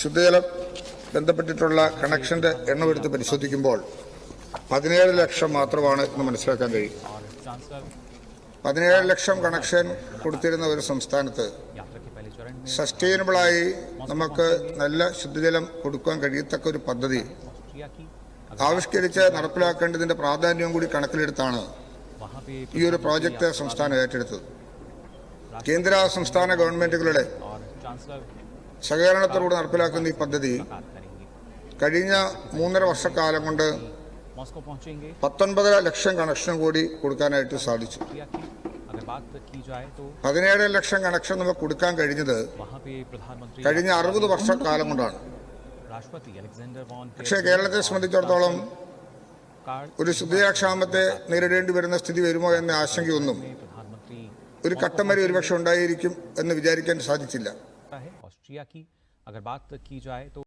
ശുദ്ധജലം ബന്ധപ്പെട്ടിട്ടുള്ള കണക്ഷന്റെ എണ്ണം എടുത്ത് പരിശോധിക്കുമ്പോൾ പതിനേഴ് ലക്ഷം മാത്രമാണ് എന്ന് മനസ്സിലാക്കാൻ കഴിയും. പതിനേഴ് ലക്ഷം കണക്ഷൻ കൊടുത്തിരുന്ന ഒരു സംസ്ഥാനത്ത് സസ്റ്റൈനബിളായി നമുക്ക് നല്ല ശുദ്ധജലം കൊടുക്കാൻ കഴിയത്തക്ക ഒരു പദ്ധതി ആവിഷ്കരിച്ച് നടപ്പിലാക്കേണ്ടതിന്റെ പ്രാധാന്യവും കൂടി കണക്കിലെടുത്താണ് ഈ ഒരു പ്രോജക്റ്റ് സംസ്ഥാനം ഏറ്റെടുത്തത്. കേന്ദ്ര സംസ്ഥാന ഗവൺമെന്റുകളുടെ സഹകരണത്തിലൂടെ നടപ്പിലാക്കുന്ന ഈ പദ്ധതി കഴിഞ്ഞ മൂന്നര വർഷക്കാലം കൊണ്ട് പത്തൊൻപതര ലക്ഷം കണക്ഷൻ കൂടി കൊടുക്കാനായിട്ട് സാധിച്ചു. പതിനേഴര ലക്ഷം കണക്ഷൻ നമുക്ക് കൊടുക്കാൻ കഴിഞ്ഞത് കഴിഞ്ഞ അറുപത് വർഷക്കാലം കൊണ്ടാണ്. പക്ഷേ കേരളത്തെ സംബന്ധിച്ചിടത്തോളം ഒരു ശുദ്ധജലക്ഷാമത്തെ നേരിടേണ്ടി വരുന്ന സ്ഥിതി വരുമോ എന്ന ആശങ്കയൊന്നും ഒരു ഘട്ടം വരെ ഒരുപക്ഷെ ഉണ്ടായിരിക്കും എന്ന് വിചാരിക്കാൻ സാധിച്ചില്ല. है ऑस्ट्रिया की। अगर बात की जाए तो